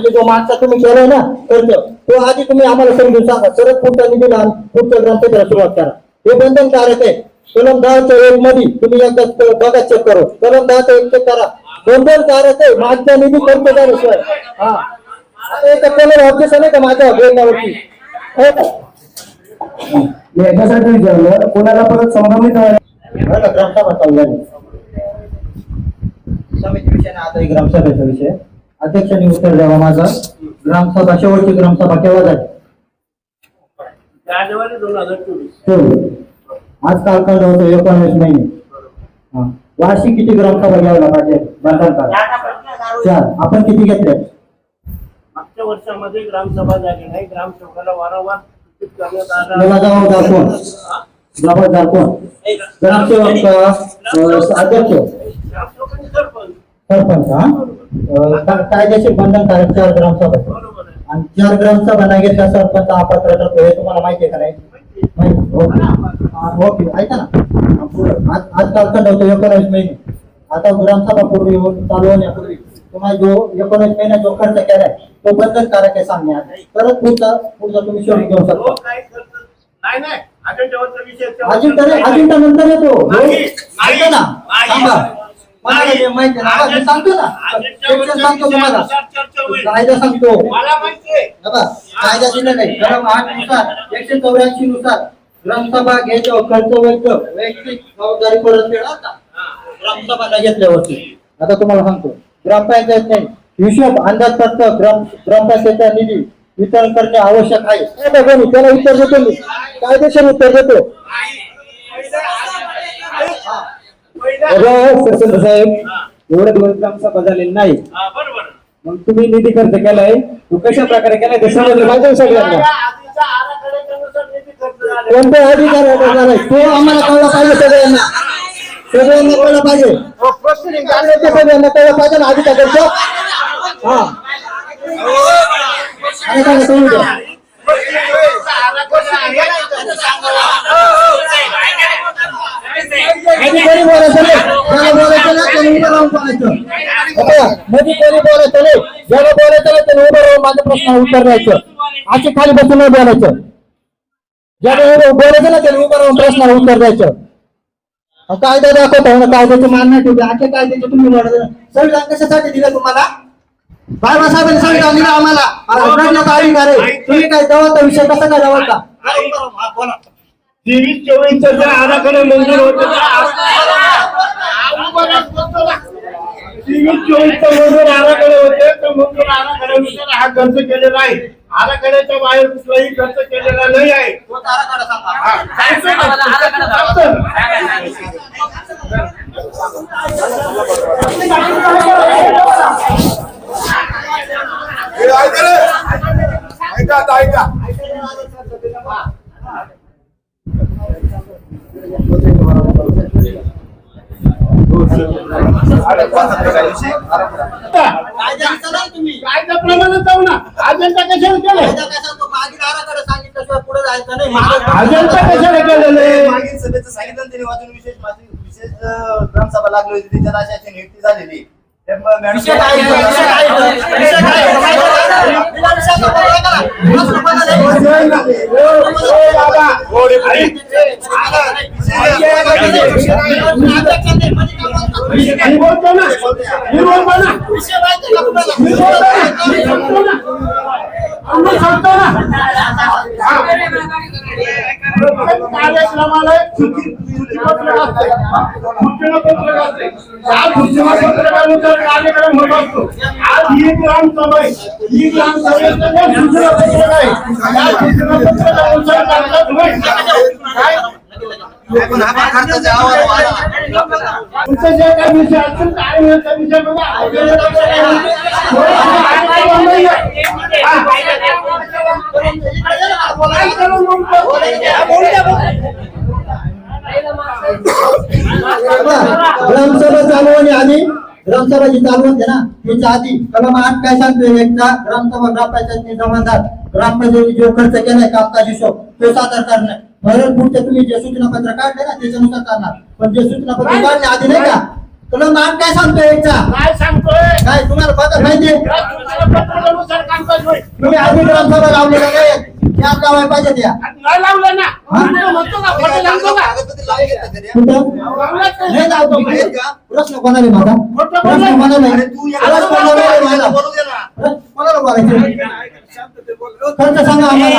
म्हणजे जो मागचा तुम्ही केलाय ना खर्च तो आधी तुम्ही आम्हाला समजून सांगा. सरळ पुढचा निधी लावून पुढच्या ग्रामसभेला सुरुवात करा. हे बंधनकारक आहे. कलम दहाच्या एक मध्ये तुम्ही एकदा बघा चेक करू. कलम दहाचा एक चेक करा. बंधनकारक आहे. मागचा निधी खर्च झाल्याशिवाय हा. आता एक कलर ऑब्जेक्शन आहे का माझ्या बोलण्यावरती? का? मी याच्यासाठी विचारलं कोणाला परत व्हायला बरं, ग्रामसभा चालू झाली समिती विषय आता ही ग्रामसभेचा विषय. अध्यक्षांनी उत्तर द्यावा माझा. ग्रामसभा शेवटची ग्रामसभा केव्हा झाली? जानेवारी दोन हजार चोवीस आज कालखंड होतो एकोणवीस महिने. वार्षिक किती ग्रामसभा घ्यायला पाहिजे? चार. आपण किती घेतले? मागच्या वर्षामध्ये ग्रामसभा झाली नाही. ग्रामसेवकाला वारंवार जबाबदार कोण? जबाबदार कोण? ग्रामसेवक अध्यक्ष. सरपंच. सरपंच हा? कायदेशीर बंधनकारक चार. बरोबर आहे आणि चार ग्रामसभा नाही घेतल्या सरपंच अपात्र ठरतो हे तुम्हाला माहिती आहे का नाही? ओके. हा, ऐका ना. हा, पुढं. आज आज कालखंड होतो एकोणवीस महिने आता ग्रामसभा पूर्वी होऊन चालू होण्यापूर्वी तुम्हाला जो एकोणवीस महिन्यात जो खर्च केलाय तो बंधनकारक आहे. सांगण्यात परत पुढचा पुढचा तुम्ही शेवटी घेऊ शकता. करतो विषय अजिंठा अजिंठा नंतर येतो. ऐका ना. मला नाही. हे माहिती आहे ना, मी सांगतो ना अजेंड्यावरच्या section सांगतो तुम्हाला. कायदा सांगतो कायदा दिला नाही कलम आठनुसार एकशे चौऱ्याऐंशी नुसार ग्रामसभा घ्यायचं खर्च व्हायचं वैयक्तिक जबाबदारी परत घेतल्यावरती आता तुम्हाला सांगतो ग्रामपंचायत नाही हिशोब अंदाजपत्रक ग्राम ग्रामपंचायतचा निधी वितरण करणे आवश्यक आहे हे त्याला उत्तर देतो मी कायदेशीर उत्तर देतो सरपंच साहेब एवढे दिवस ग्रामसभा झालेली नाही. हा, मग तुम्ही निधी खर्च केलाय तो कशा प्रकारे केलाय ते समजलं पाहिजे सगळ्यांना. कोणत्या अधिकार आहे तो आम्हाला कळला पाहिजे सगळ्यांना. सगळ्यांना कळलं पाहिजे. ते सगळ्यांना कळलं पाहिजे ना अधिकाऱ्यांचं? हा. आणि काय तुम्ही बोलायचं बोलायचं उभं राहून बोलायचं. मध्ये कोणी बोलायचं नाही ज्याला बोलायचं नाही उभं राहून माझ्या प्रश्न उत्तर द्यायचं. असे खाली बसून नाही बोलायचं. ज्याने उभं- बोलायचं ना त्याने उभं राहून प्रश्नाला उत्तर द्यायचं. कायदा दाखवतो ना मान नाही ठेवलं असे कायद्याचे तुम्ही म्हणत संविधान कशासाठी दिलं तुम्हाला? बाबा साहेबांनी संविधान दिलं आम्हाला. प्रज्ञाचा अधिकार आहे. तुम्ही काय जवळचा विषय कसा काय जवळचा? तेवीस चोवीस च्या आराखडे मंजूर होते. तेवीस चोवीस मंजूर आराखडे होते. तर मंजूर आराखड्यानुसार हा खर्च केलेला आहे. आराखड्याच्या बाहेर कुठलाही खर्च केलेला नाही आहे. हा, सांगतो ना. सांगतो ना. ऐका तुम्ही कायद्याप्रमाणे जाऊ ना अजेंडा कशाला केलं कायदा अजेंडा कशाला केलेलं आहे मागील सभेचं सांगितलं त्यांनी वाचून विशेष विशेष ग्रामसभा लागली होती त्याच्यात अशी नियुक्ती झालेली ते मग प्रत्येक कार्यक्रमाला एक असते. सूचनापत्रक असते. त्या सूचनापत्रकानुसार कार्यक्रम होत असतो आज ही ग्रामसभा ही ग्रामसभेचं जे सूचनापत्रक आहे त्या सूचनापत्रकानुसार कामकाज होईल काय तुमचं जे काही विषय असतील काय विषय बघा ग्रामसभा चालू आणि आधी ग्रामसभा जी चालू होते ना. तिच्या आधी कलम आठ काय सांगतो एकदा? ग्रामसभा ग्रामपंचायतने जबाबदार ग्रामपंचायतीने जो खर्च केलाय कामकाज हिशोब तो सादर करणार. भरण पुढचे तुम्ही जे सूचना पत्र काढले ना त्याच्यानुसार करणार पण जे सूचना पत्र काढले आधी नाही का कलम आठ काय सांगतो एकचा काय सांगतोय काय तुम्हाला बघा माहिती या सूचनापत्रकानुसार तुम्ही आधी ग्रामसभा लावलेल्या नाही त्या लावायला पाहिजे त्या नाही लावलं ना आम्ही म्हणतो का खोटं सांगतो का कागदपत्र लावून घेतलं तरी, हा? कुठं लावलंच नाही. नाही लावतो मी. आहेत का? प्रश्न कोणाला आहे माझा खोटं प्रश्न बोलायचं. कोणाला आहे? अरे तू या प्रश्न कोणाला आहे माझा? बोलू दे ना प्रश्न कोणाला बोलायचं खर्च सांगा आम्हाला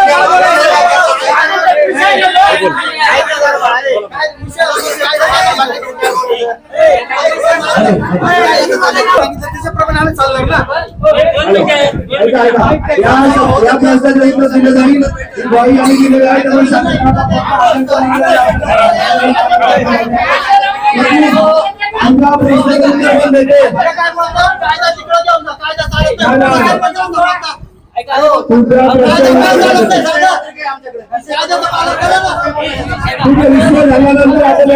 आता. तुमचा प्रश्न. कायद्याचं पालन करा ना. तुमचा विषय झाल्यानंतर आपल्याला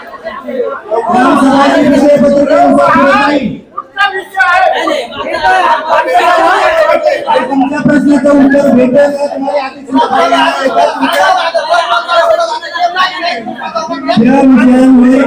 नाही बोला विषय असेल तर. पुढचा तुमच्या प्रश्नाचं उत्तर भेटेल का तुम्हाला आधी सांगायला आहे का? या विषयामुळे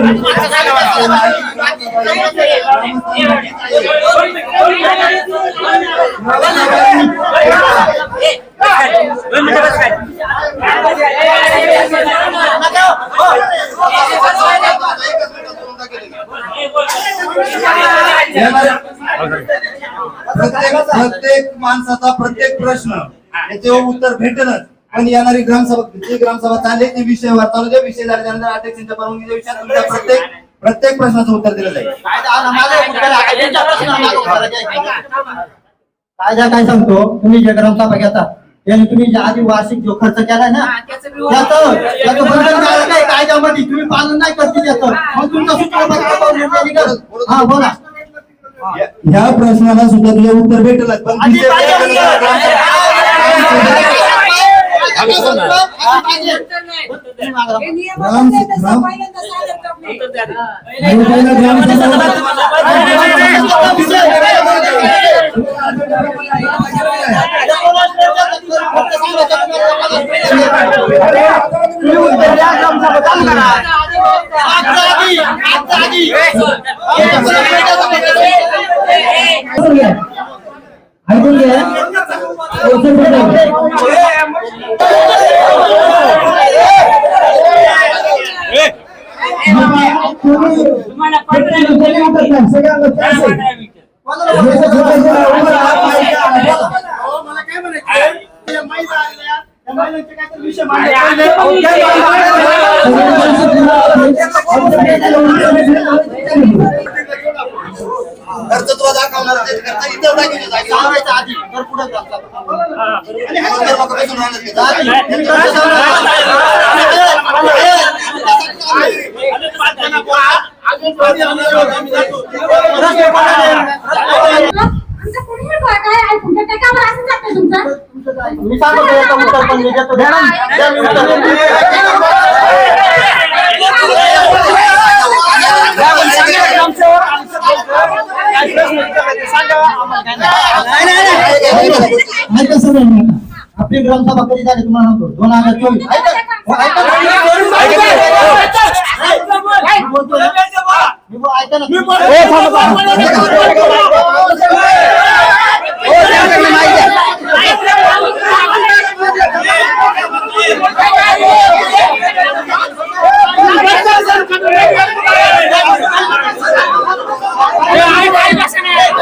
प्रत्येक प्रत्येक माणसाचा प्रत्येक प्रश्न याचे उत्तर भेटलच. पण येणारी ग्रामसभा जे ग्रामसभा चालले ते विषयावर चालू जे विषय झाल्यानंतर अध्यक्षांच्या परवानगीच्या विषयात तुमच्या प्रत्येक प्रत्येक प्रश्नाचं उत्तर दिलं जाईल. कायदा काय सांगतो? तुम्ही जे ग्रामसभा घेता. तुम्ही जे आधी वार्षिक जो खर्च केलाय ना त्याचं त्याचं त्याचं बंधन झालं काय कायद्यामध्ये तुम्ही पालन नाही करते त्याचं मग तुमचा. हा बोला. या- ह्या प्रश्नाला सुद्धा तुला उत्तर भेटेलच पण आधी ऐकून घ्या. तुला दाखवणार ते मी सांगतो उत्तर पण मी देतो द्या ना. द्या मी उत्तर देतो. ऐका सगळ्यांनी आता. आपली ग्रामसभा कधी झाली तुम्हाला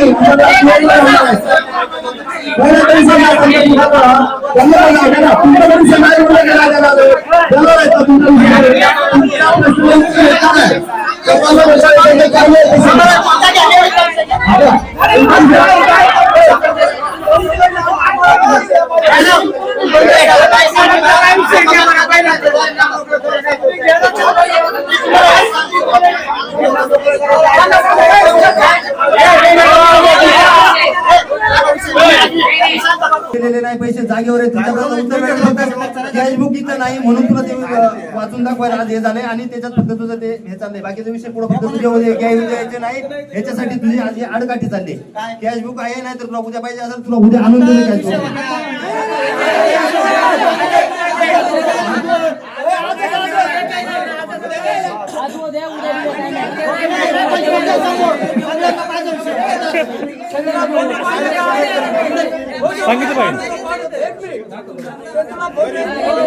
हजार चोवीस ऐका हो, ऐका ना. मी बोलतो ना. मी बोल- ऐका ना. हो, थांबा, थांबा. केलेले नाही पैसे जागेवर तुझ्याकडे कॅशबुक इथं नाही म्हणून तुला ते वाचून दाखवायला आज हे झालंय आणि त्याच्यात फक्त तुझं ते हे चाललंय. बाकीचा विषय पुढे फक्त तुझ्या उद्या घ्यायचे नाही. याच्यासाठी तुझी आज ही आडकाठी चालली कॅशबुक आहे नाही तर तुला उद्या पाहिजे असेल तुला उद्या आणून दिलं कॅशबुक सांगितलं पाहिजे.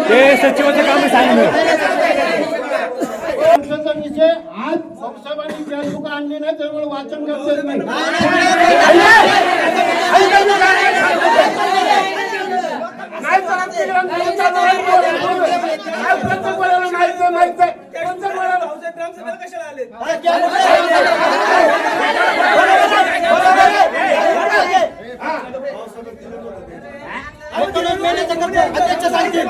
ते सचिवाचं काम आहे सांगितलं आज लोकसभाने निवडणूक आणली नाही त्यामुळे वाचन करता नाही. ಮೇಲೆ ಜಗತ್ತು ಅಧ್ಯಕ್ಷ ಸಾಹಿತ್ಯ